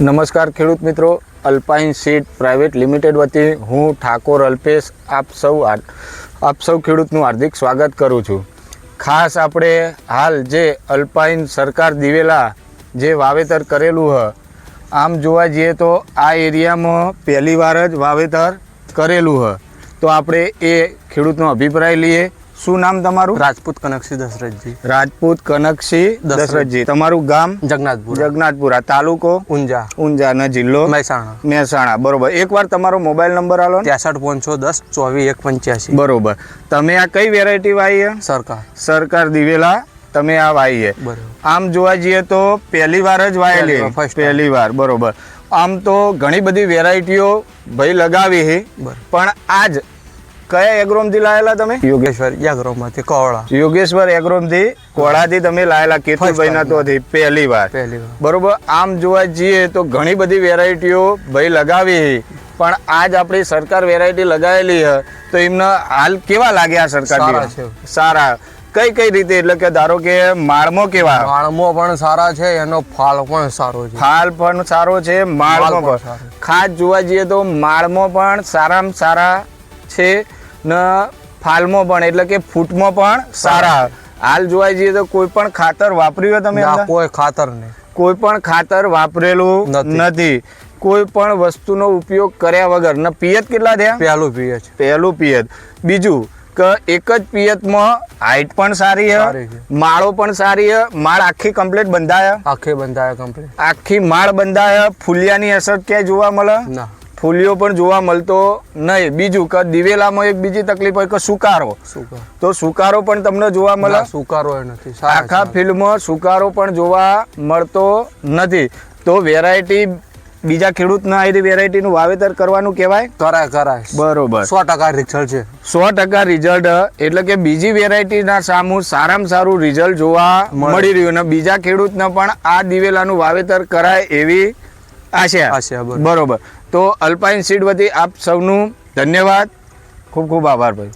નમસ્કાર ખેડૂત મિત્રો. અલ્પાઇન સીડ પ્રાઇવેટ લિમિટેડ વતી હું ઠાકોર અલ્પેશ આપ સૌ આપ સૌ ખેડૂતનું હાર્દિક સ્વાગત કરું છું. ખાસ આપણે હાલ જે અલ્પાઇન સરકાર દિવેલા જે વાવેતર કરેલું હ, આમ જોવા જઈએ તો આ એરિયામાં પહેલી વાર જ વાવેતર કરેલું હ. તો આપણે એ ખેડૂતનો અભિપ્રાય લઈએ. શું નામ તમારું? રાજપૂત કનકસિંહ દશરથજી. રાજપૂત કનકસિંહ દશરથજી. તમારું ગામ? જગન્નાથપુર. જગન્નાથપુરા. તાલુકો? ઊંઝા. ઊંઝાનો જિલ્લો મહેસાણા. મહેસાણા. બરોબર. એકવાર તમારો મોબાઈલ નંબર આલો ત્રેસઠ પાંચસો દસ ચોવીસ એક પંચ્યાસી. બરોબર. તમે આ કઈ વેરાયટી વાવી છે સરકાર. સરકાર દિવેલા તમે આ વાવી છે આમ જોવા જઈએ તો પહેલી વાર જ વાયેલી. પહેલી વાર, પહેલી વાર. બરોબર. આમ તો ઘણી બધી વેરાયટીઓ ભાઈ લગાવી છે પણ આજ કયા એગ્રોમથી લાયેલા તમે? યોગેશ્વર યાગ્રોમાંથી કોળા યોગેશ્વર એગ્રોમથી કોળાથી તમે લાયેલા કેતુભાઈના ના તો પહેલી વાર. પહેલી વાર. બરોબર? આમ જોવા જઈએ તો ઘણી બધી વેરાયટીઓ ભાઈ લગાવી પણ આજ આપણી સરકાર વેરાયટી લગાવેલી હે તો એમને હાલ કેવા લાગ્યા સરકાર સારા કઈ કઈ રીતે? એટલે કે ધારો કે માળમો કેવા? માળમો પણ સારા છે એનો ફાલ પણ સારો છે. ફાલ પણ સારો છે માળમો પણ ખાસ જોવા જઈએ તો માળમો પણ સારામાં સારા છે ને ફાલમાં પણ એટલે કે ફૂટમાં પણ સારા. હાલ જોવા જઈએ તો કોઈ પણ ખાતર વાપર્યું હોય તમે કોઈ ખાતર નહીં. કોઈ પણ ખાતર વાપરેલું નથી. કોઈ પણ વસ્તુનો ઉપયોગ કર્યા વગર. ને પિયત કેટલા થયા? પહેલું પિયત. પહેલું પિયત. બીજું કે એક જ પિયતમાં હાઈટ પણ સારી છે. માળો પણ સારી છે. માળ આખી કમ્પ્લીટ બંધાય? આખી બંધાયા કમ્પ્લીટ. આખી માળ બંધાય? ફૂલિયાની અસર ક્યાંય જોવા મળે? ના. ફૂલિયો પણ જોવા મળતો નહીં. બીજું કે દિવેલામાં એક બીજી તકલીફ હોય કે સુકારો. તો સુકારો પણ તમને જોવા મળે. સુકારો નથી. આખા ફિલ્ડમાં ફિલ્મમાં સુકારો પણ જોવા મળતો નથી. તો વેરાયટી બીજા ખેડૂતના આવી વેરાયટીનું વાવેતર કરવાનું કહેવાય? કરાય કરાય. બરોબર. સો ટકા રિઝલ્ટ છે. સો ટકા રિઝલ્ટ એટલે કે બીજી વેરાયટીના સામુ સારામાં સારું રિઝલ્ટ જોવા મળી રહ્યું. અને બીજા ખેડૂતને પણ આ દિવેલાનું વાવેતર કરાય એવી આશા આશા, બરોબર. બરોબર. તો અલ્પાઇન સીડ વતી આપ સૌનું ધન્યવાદ. ખૂબ ખૂબ આભાર ભાઈ.